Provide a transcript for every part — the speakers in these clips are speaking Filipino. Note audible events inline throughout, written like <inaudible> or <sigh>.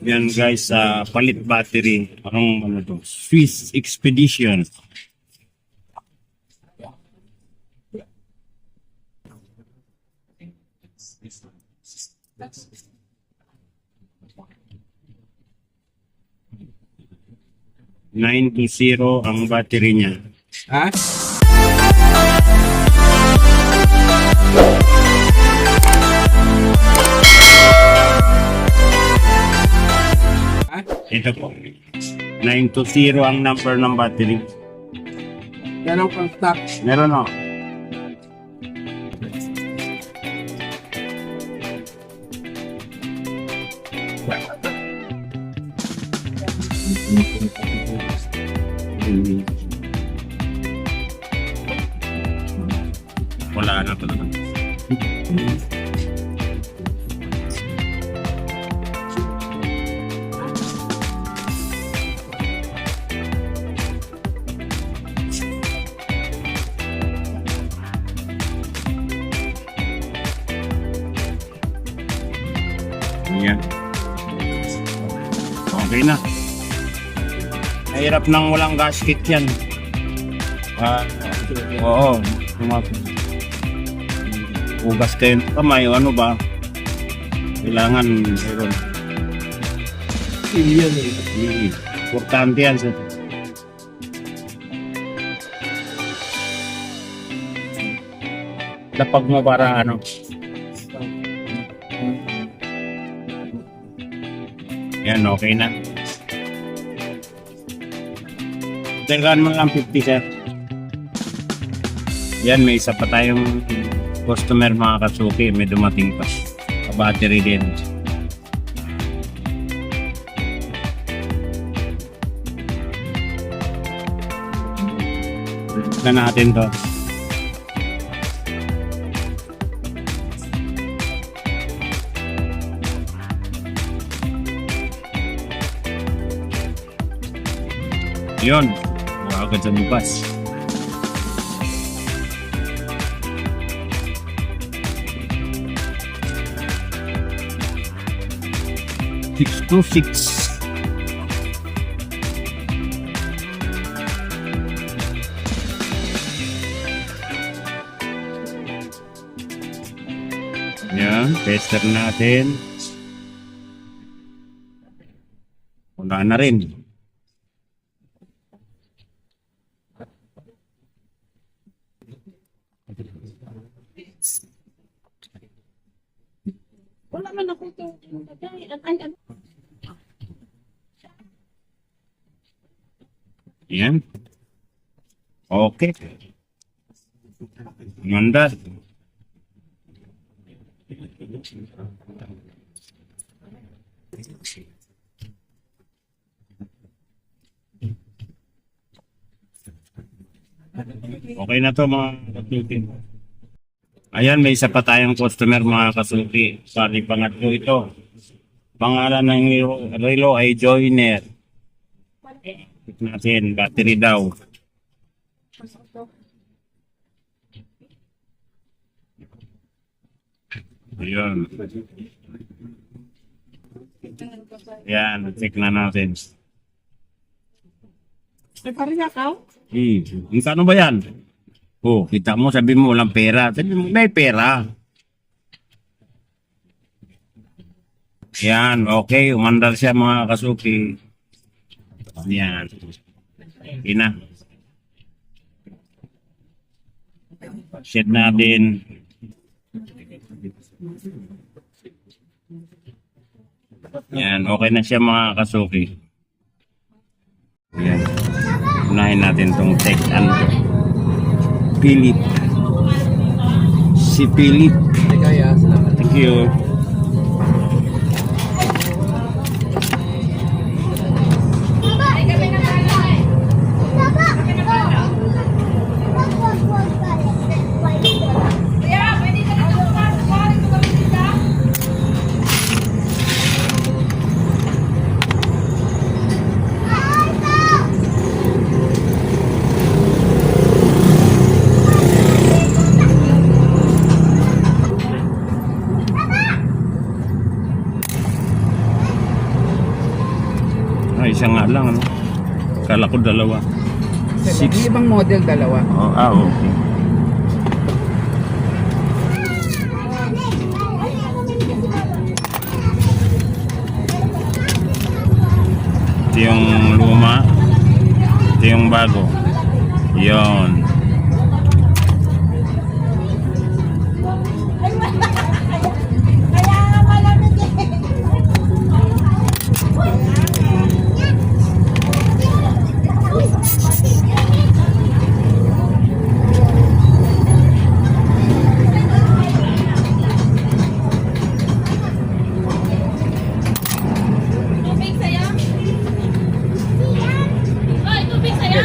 Yan guys, sa palit battery. Anong ano to? Swiss Expedition. Nine to zero ang battery niya. Ha? Ha? Ito po. 9 to 0 ang number ng battery. Ang pang stock. Meron o. Wala Mahirap nang walang gasket yan. Ah, oo. Hugas kayo ng kamay o ano ba? Kailangan meron. Yan eh. Importante yan. sir. Lapag mo para ano. Yan, okay na. Teka mo lang 50, sir. Yan, may isa pa tayong customer mga kasuki. May dumating pa. Battery din. na natin to. Yun. Agad sa bukas. Six to six. Yan, tester natin. Wala na rin. Wala man ako ito. Ay, ano? Yan. Okay. Ganda. Okay na to mga kasuki. Ayan, may isa pa tayong customer mga kasuki. Sali pangatlo ito. Pangalan ng relo- ay Joiner. Check natin, battery daw. Ayun. Yan, check na natin. May pariya ka? Hmm, kano ba yan? Oh, kita mo, sabi mo walang pera. Sabi mo, may pera. Yan, okay, umandar siya mga kasuki. Yan. Ina. Set natin. Yan, okay na siya mga kasuki. Yan. Unahin natin tong tech and Philip. Si Philip. Thank you. Isa nga lang, ano? Kala ko dalawa. Six. Six. Yung ibang model, dalawa. Oh, ah, okay. Ito yung luma. Ito yung bago. Yon.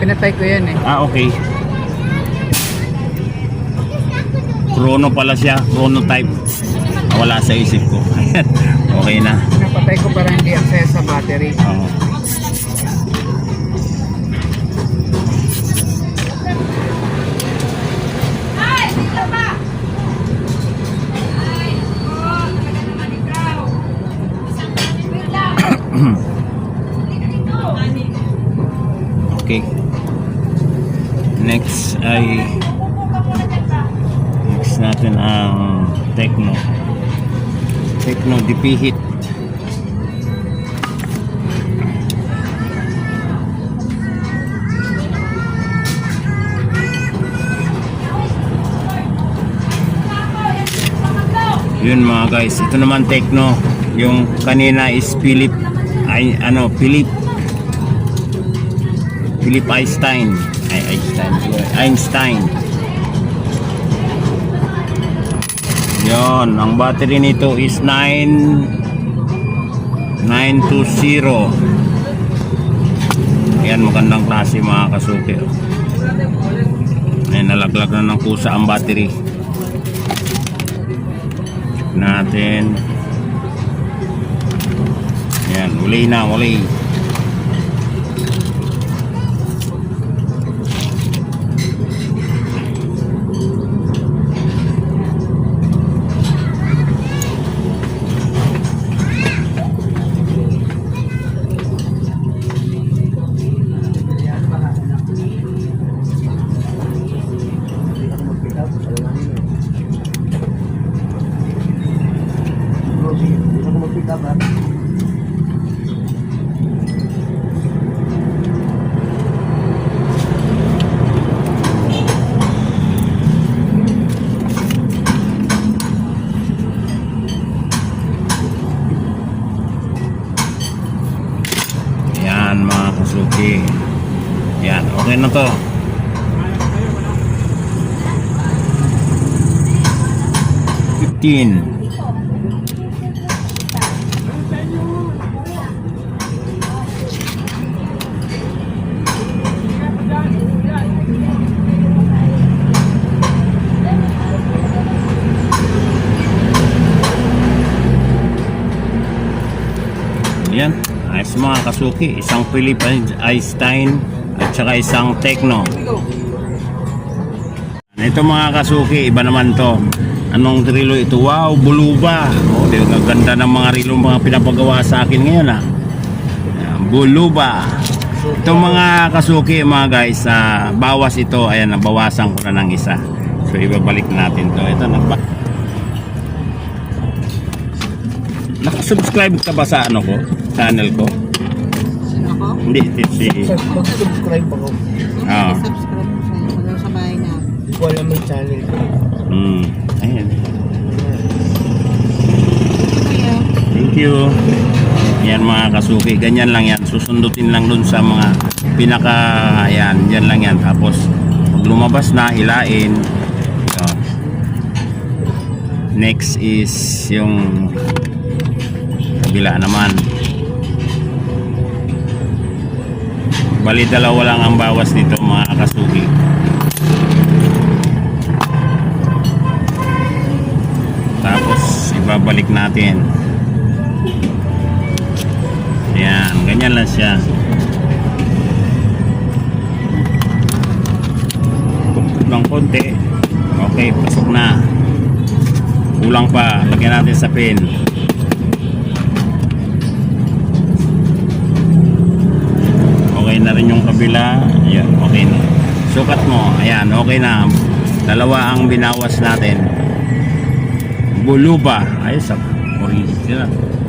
Pinatay ko yan eh. Ah, okay. Chrono pala siya. Chrono type. Wala sa isip ko. <laughs> okay na. Pinapatay ko para hindi access sa battery. Oo. Ay next natin ang Tecno. Tecno DP. Yun mga guys, ito naman Tecno. Yung kanina is Philip ay ano, Philip Philip Einstein. Ay, Einstein. Einstein. Yon, ang battery nito is 9 920. Ayan, magandang klase mga kasuki. oh. Ayan, nalaglag na ng kusa ang battery. Check natin. Ayan, uli na, uli. 15 Yan, ayos mga kasuki. Isang Philip Einstein At saka isang Tecno Ito mga kasuki, iba naman to. Anong relo ito? Wow, buluba. Oh, di ang ganda ng mga relo mga pinapagawa sa akin ngayon ah. Ayan, Buluba. Ito mga kasuki mga guys, ah, bawas ito. Ayan, nabawasan ko na ng isa. So ibabalik natin to. Ito nagba. Nakasubscribe ka ba sa ano ko? Channel ko? Sino ko? Hindi, si... Mag-subscribe ako. Ah. Subscribe inyo sa bahay na. Wala may channel ko. Mm. Ayan. Thank you. Yan mga kasuki, ganyan lang yan. Susundutin lang dun sa mga pinaka, ayan, yan lang yan. Tapos, pag lumabas na, hilain. Ito. Next is yung kabila naman. Bali dalawa lang ang bawas nito mga kasuki. Ibabalik natin. Yan, ganyan lang siya. Puput ng konti. Okay, pasok na. Kulang pa. Lagyan natin sa pin. Okay na rin yung kabila. Ayan, okay na. Sukat mo. Ayan, okay na. Dalawa ang binawas natin. Buluba. Ayos ah. Original.